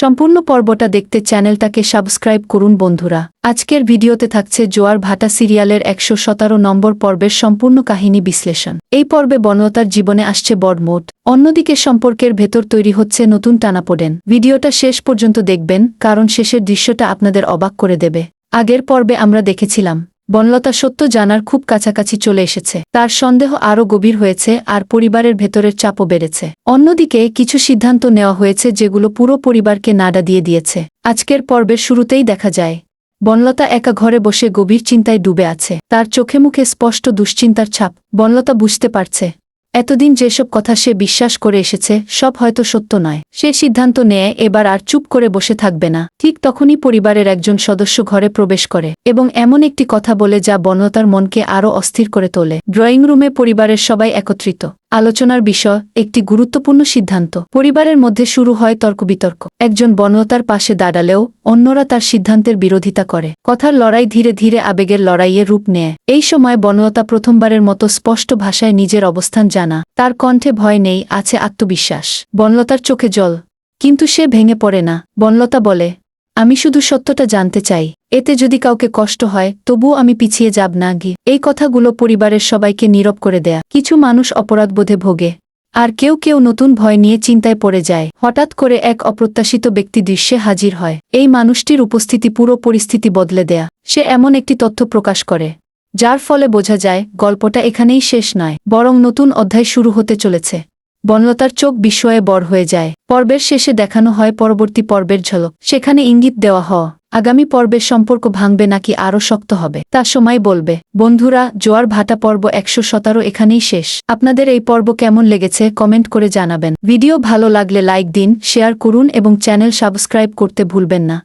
সম্পূর্ণ পর্বটা দেখতে চ্যানেলটাকে সাবস্ক্রাইব করুন বন্ধুরা। আজকের ভিডিওতে থাকছে জোয়ার ভাটা সিরিয়ালের একশো সতেরো নম্বর পর্বের সম্পূর্ণ কাহিনী বিশ্লেষণ। এই পর্বে বনলতার জীবনে আসছে বড়মোট অন্যদিকে সম্পর্কের ভেতর তৈরি হচ্ছে নতুন টানাপোড়েন। ভিডিওটা শেষ পর্যন্ত দেখবেন, কারণ শেষের দৃশ্যটা আপনাদের অবাক করে দেবে। আগের পর্বে আমরা দেখেছিলাম বনলতা সত্য জানার খুব কাছাকাছি চলে এসেছে। তার সন্দেহ আরও গভীর হয়েছে আর পরিবারের ভেতরের চাপও বেড়েছে। অন্যদিকে কিছু সিদ্ধান্ত নেওয়া হয়েছে যেগুলো পুরো পরিবারকে নাড়া দিয়ে দিয়েছে। আজকের পর্বের শুরুতেই দেখা যায়, বনলতা একা ঘরে বসে গভীর চিন্তায় ডুবে আছে। তার চোখে মুখে স্পষ্ট দুশ্চিন্তার ছাপ। বনলতা বুঝতে পারছে এতদিন যেসব কথা সে বিশ্বাস করে এসেছে, সব হয়তো সত্য নয়। সে সিদ্ধান্ত নেয়, এবার আর চুপ করে বসে থাকবে না। ঠিক তখনই পরিবারের একজন সদস্য ঘরে প্রবেশ করে এবং এমন একটি কথা বলে যা বনতার মনকে আরও অস্থির করে তোলে। ড্রয়িং রুমে পরিবারের সবাই একত্রিত। আলোচনার বিষয় একটি গুরুত্বপূর্ণ সিদ্ধান্ত। পরিবারের মধ্যে শুরু হয় তর্কবিতর্ক। একজন বনলতার পাশে দাঁড়ালেও অন্যরা তার সিদ্ধান্তের বিরোধিতা করে। কথার লড়াই ধীরে ধীরে আবেগের লড়াইয়ে রূপ নেয়। এই সময় বনলতা প্রথমবারের মতো স্পষ্ট ভাষায় নিজের অবস্থান জানা। তার কণ্ঠে ভয় নেই, আছে আত্মবিশ্বাস। বনলতার চোখে জল। কিন্তু সে ভেঙে পড়ে না। বনলতা বলে, আমি শুধু সত্যটা জানতে চাই। এতে যদি কাউকে কষ্ট হয়, তবুও আমি পিছিয়ে যাব না গি। এই কথাগুলো পরিবারের সবাইকে নীরব করে দেয়া। কিছু মানুষ অপরাধবোধে ভোগে। আর কেউ কেউ নতুন ভয় নিয়ে চিন্তায় পড়ে যায়। হঠাৎ করে এক অপ্রত্যাশিত ব্যক্তি দৃশ্যে হাজির হয়। এই মানুষটির উপস্থিতি পুরো পরিস্থিতি বদলে দেয়া। সে এমন একটি তথ্য প্রকাশ করে। যার ফলে বোঝা যায়, গল্পটা এখানেই শেষ নয়, বরং নতুন অধ্যায় শুরু হতে চলেছে। বনলতার চোখ বিস্ময়ে বড় হয়ে যায়। পর্বের শেষে দেখানো হয় পরবর্তী পর্বের ঝলক। সেখানে ইঙ্গিত দেওয়া হ আগামী পর্বের সম্পর্ক ভাঙবে নাকি আরও শক্ত হবে? তা সময় বলবে। বন্ধুরা, জোয়ার ভাটা পর্ব একশো সতেরো এখানেই শেষ। আপনাদের এই পর্ব কেমন লেগেছে কমেন্ট করে জানাবেন। ভিডিও ভালো লাগলে লাইক দিন, শেয়ার করুন এবং চ্যানেল সাবস্ক্রাইব করতে ভুলবেন না।